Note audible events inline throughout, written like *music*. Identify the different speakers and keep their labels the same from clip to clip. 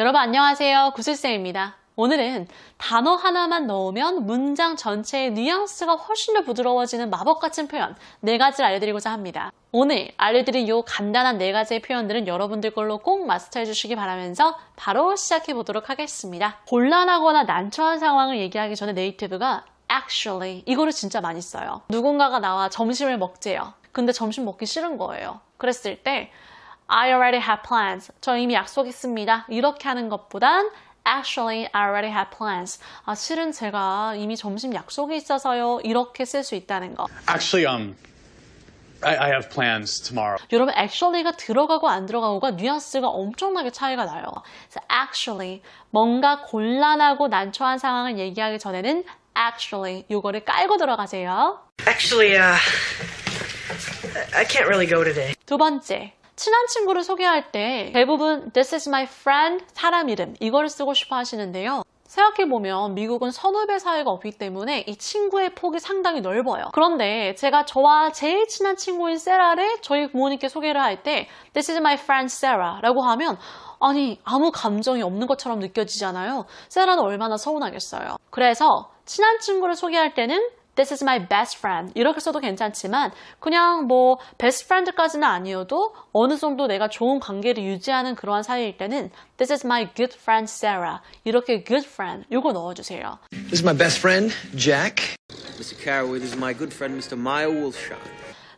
Speaker 1: 여러분 안녕하세요. 구슬쌤입니다. 오늘은 단어 하나만 넣으면 문장 전체의 뉘앙스가 훨씬 더 부드러워지는 마법 같은 표현 네 가지를 알려드리고자 합니다. 오늘 알려드릴 이 간단한 네 가지의 표현들은 여러분들 걸로 꼭 마스터해 주시기 바라면서 바로 시작해 보도록 하겠습니다. 곤란하거나 난처한 상황을 얘기하기 전에 네이티브가 actually 이거를 진짜 많이 써요. 누군가가 나와 점심을 먹재요. 근데 점심 먹기 싫은 거예요. 그랬을 때 I already have plans. 저 이미 약속 있습니다. 이렇게 하는 것보단 Actually, I already have plans. 아, 실은 제가 이미 점심 약속이 있어서요. 이렇게 쓸 수 있다는 거.
Speaker 2: Actually, um, I, I have plans tomorrow.
Speaker 1: 여러분, actually가 들어가고 안 들어가고가 뉘앙스가 엄청나게 차이가 나요. actually, 뭔가 곤란하고 난처한 상황을 얘기하기 전에는 actually, 요거를 깔고 들어가세요.
Speaker 3: Actually, uh, I can't really go today.
Speaker 1: 두 번째, 친한 친구를 소개할 때 대부분 this is my friend 사람 이름 이거를 쓰고 싶어 하시는데요. 생각해보면 미국은 선후배 사회가 없기 때문에 이 친구의 폭이 상당히 넓어요. 그런데 제가 저와 제일 친한 친구인 세라를 저희 부모님께 소개를 할 때 This is my friend Sarah 라고 하면 아니 아무 감정이 없는 것처럼 느껴지잖아요. 세라는 얼마나 서운하겠어요. 그래서 친한 친구를 소개할 때는 This is my best friend. 이렇게 써도 괜찮지만 그냥 뭐 best friend까지는 아니어도 어느 정도 내가 좋은 관계를 유지하는 그러한 사이일 때는 This is my good friend Sarah. 이렇게 good friend 요거 넣어주세요.
Speaker 4: This is my best friend, Jack.
Speaker 5: Mr. Carraway, this is my good friend, Mr. Maya Wolfshine.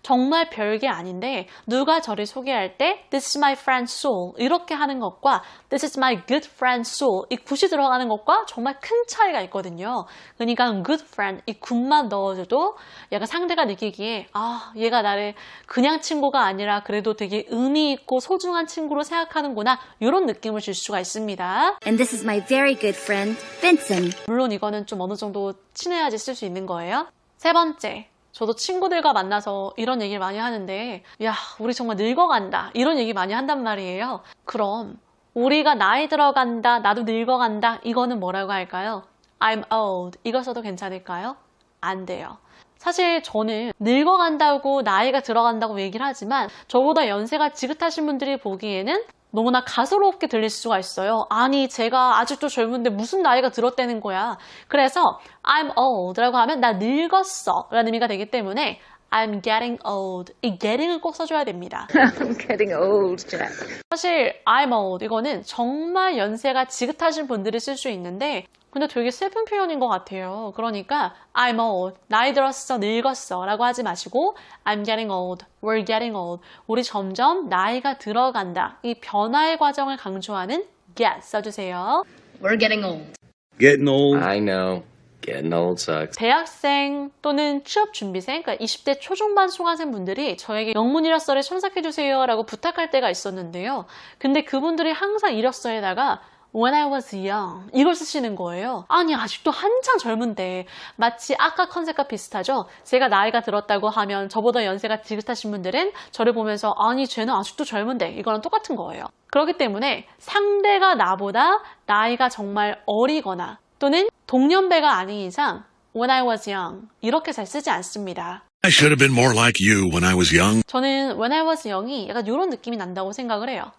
Speaker 1: 정말 별게 아닌데 누가 저를 소개할 때 This is my friend Soul 이렇게 하는 것과 This is my good friend Soul 이 굿이 들어가는 것과 정말 큰 차이가 있거든요. 그러니까 good friend 이 굿만 넣어줘도 약간 상대가 느끼기에 아 얘가 나를 그냥 친구가 아니라 그래도 되게 의미 있고 소중한 친구로 생각하는구나 이런 느낌을 줄 수가 있습니다.
Speaker 6: And this is my very good friend, Vincent.
Speaker 1: 물론 이거는 좀 어느 정도 친해야지 쓸 수 있는 거예요. 세 번째. 저도 친구들과 만나서 이런 얘기를 많이 하는데, 야, 우리 정말 늙어간다. 이런 얘기 많이 한단 말이에요. 그럼, 우리가 나이 들어간다, 나도 늙어간다. 이거는 뭐라고 할까요? I'm old. 이거 써도 괜찮을까요? 안 돼요. 사실 저는 늙어간다고 나이가 들어간다고 얘기를 하지만 저보다 연세가 지긋하신 분들이 보기에는 너무나 가소롭게 들릴 수가 있어요. 아니, 제가 아직도 젊은데 무슨 나이가 들었다는 거야. 그래서 I'm old 라고 하면 나 늙었어 라는 의미가 되기 때문에 I'm getting old. 이 getting을 꼭 써줘야 됩니다. *laughs*
Speaker 7: I'm getting old, Jack.
Speaker 1: 사실 I'm old 이거는 정말 연세가 지긋하신 분들이 쓸 수 있는데 근데 되게 슬픈 표현인 것 같아요. 그러니까 I'm old, 나이 들었어, 늙었어 라고 하지 마시고 I'm getting old, we're getting old. 우리 점점 나이가 들어간다. 이 변화의 과정을 강조하는 get 써주세요.
Speaker 7: We're getting old.
Speaker 2: Getting old.
Speaker 5: I know. Getting old sucks.
Speaker 1: 대학생 또는 취업 준비생, 그러니까 20대 초중반 수강생 분들이 저에게 영문 이력서를 첨삭해 주세요 라고 부탁할 때가 있었는데요. 근데 그분들이 항상 이력서에다가 When I was young 이걸 쓰시는 거예요. 아니 아직도 한창 젊은데 마치 아까 컨셉과 비슷하죠. 제가 나이가 들었다고 하면 저보다 연세가 지긋하신 분들은 저를 보면서 아니 쟤는 아직도 젊은데 이거랑 똑같은 거예요. 그렇기 때문에 상대가 나보다 나이가 정말 어리거나 또는 동년배가 아닌 이상 When I was young 이렇게 잘 쓰지 않습니다.
Speaker 8: I should have been more like you when I was young.
Speaker 1: 저는 When I was young이 약간 이런 느낌이 난다고 생각을 해요.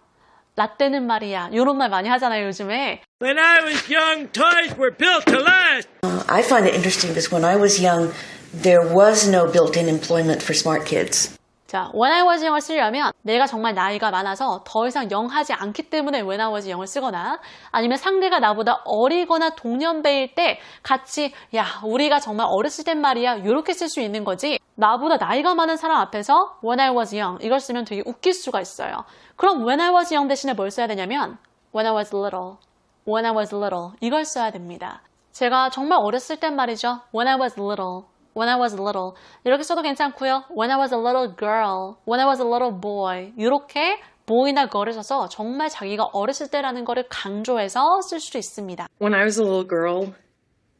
Speaker 1: 라떼는 말이야. 이런 말 많이 하잖아요, 요즘에.
Speaker 3: When I was young, toys were built to last.
Speaker 9: I find it interesting because when I was young, there was no built in employment for smart kids.
Speaker 1: 자, was young을 쓰려면 내가 정말 나이가 많아서 더 이상 영하지 않기 때문에 was young을 쓰거나 아니면 상대가 나보다 어리거나 동년배일 때 같이 야, 우리가 정말 어렸을 땐 말이야. 이렇게 쓸 수 있는 거지. 나보다 나이가 많은 사람 앞에서 When I was young 이걸 쓰면 되게 웃길 수가 있어요. 그럼 When I was young 대신에 뭘 써야 되냐면 When I was little, When I was little 이걸 써야 됩니다. 제가 정말 어렸을 땐 말이죠. When I was little, When I was little 이렇게 써도 괜찮고요. When I was a little girl, When I was a little boy 이렇게 boy나 girl을 써서 정말 자기가 어렸을 때라는 거를 강조해서 쓸 수도 있습니다.
Speaker 10: When I was a little girl,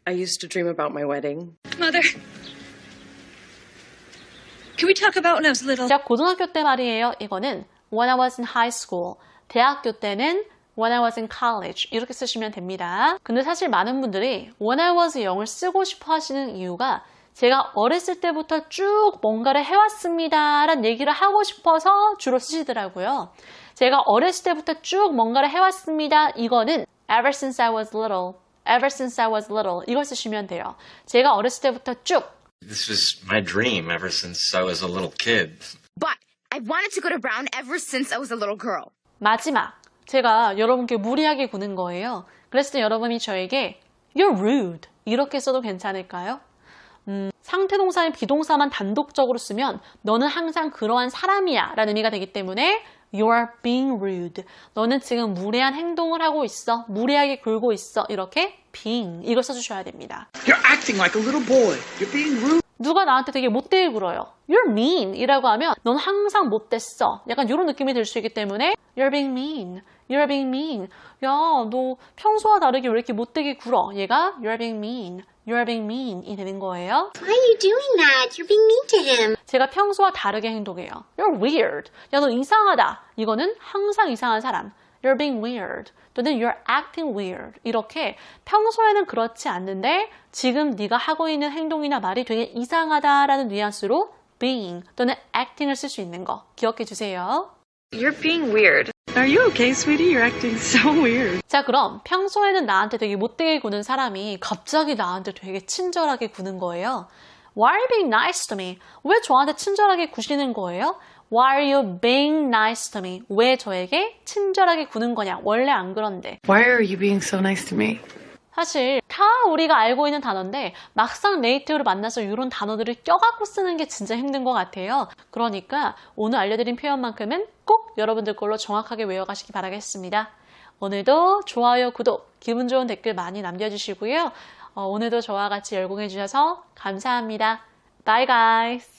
Speaker 10: I used to dream about my wedding.
Speaker 7: Mother. Can we talk about when I was little?
Speaker 1: 제가 고등학교 때 말이에요. 이거는 when I was in high school. 대학교 때는 when I was in college. 이렇게 쓰시면 됩니다. 근데 사실 많은 분들이 when I was young을 쓰고 싶어 하시는 이유가 제가 어렸을 때부터 쭉 뭔가를 해왔습니다. 라는 얘기를 하고 싶어서 주로 쓰시더라고요. 제가 어렸을 때부터 쭉 뭔가를 해왔습니다. 이거는 ever since I was little. ever since I was little. 이걸 쓰시면 돼요. 제가 어렸을 때부터 쭉
Speaker 11: This was my dream ever since I was a little kid.
Speaker 7: But I wanted to go to Brown ever since I was a little girl.
Speaker 1: 마지막 제가 여러분께 무리하게 구는 거예요. 그랬을 때 여러분이 저에게 You're rude 이렇게 써도 괜찮을까요? 음, 상태 동사인 비동사만 단독적으로 쓰면 너는 항상 그러한 사람이야 라는 의미가 되기 때문에 You're being rude. 너는 지금 무례한 행동을 하고 있어. 무례하게 굴고 있어. 이렇게 being 이걸 써주셔야 됩니다.
Speaker 5: You're acting like a little boy. You're being rude.
Speaker 1: 누가 나한테 되게 못되게 굴어요. You're mean 이라고 하면 넌 항상 못됐어. 약간 이런 느낌이 들 수 있기 때문에 You're being mean. You're being mean. 야, 너 평소와 다르게 왜 이렇게 못되게 굴어? 얘가 You're being mean. You're being mean 이 되는 거예요.
Speaker 6: Why are you doing that? You're being mean to him.
Speaker 1: 제가 평소와 다르게 행동해요. You're weird. 야, 너 이상하다. 이거는 항상 이상한 사람. You're being weird. 또는 You're acting weird. 이렇게 평소에는 그렇지 않는데 지금 네가 하고 있는 행동이나 말이 되게 이상하다라는 뉘앙스로 being 또는 acting을 쓸 수 있는 거 기억해 주세요.
Speaker 3: You're being weird.
Speaker 10: Are you okay, sweetie? You're acting so weird.
Speaker 1: 자, 그럼 평소에는 나한테 되게 못되게 구는 사람이 갑자기 나한테 되게 친절하게 구는 거예요. Why are you being nice to me? 왜 저한테 친절하게 구시는 거예요? Why are you being nice to me? 왜 저에게 친절하게 구는 거냐? 원래 안 그런데.
Speaker 10: Why are you being so nice to me?
Speaker 1: 사실 다 우리가 알고 있는 단어인데 막상 네이티브를 만나서 이런 단어들을 껴갖고 쓰는 게 진짜 힘든 것 같아요. 그러니까 오늘 알려드린 표현만큼은 꼭 여러분들 걸로 정확하게 외워가시기 바라겠습니다. 오늘도 좋아요, 구독, 기분 좋은 댓글 많이 남겨주시고요. 어, 오늘도 저와 같이 열공해주셔서 감사합니다. Bye guys!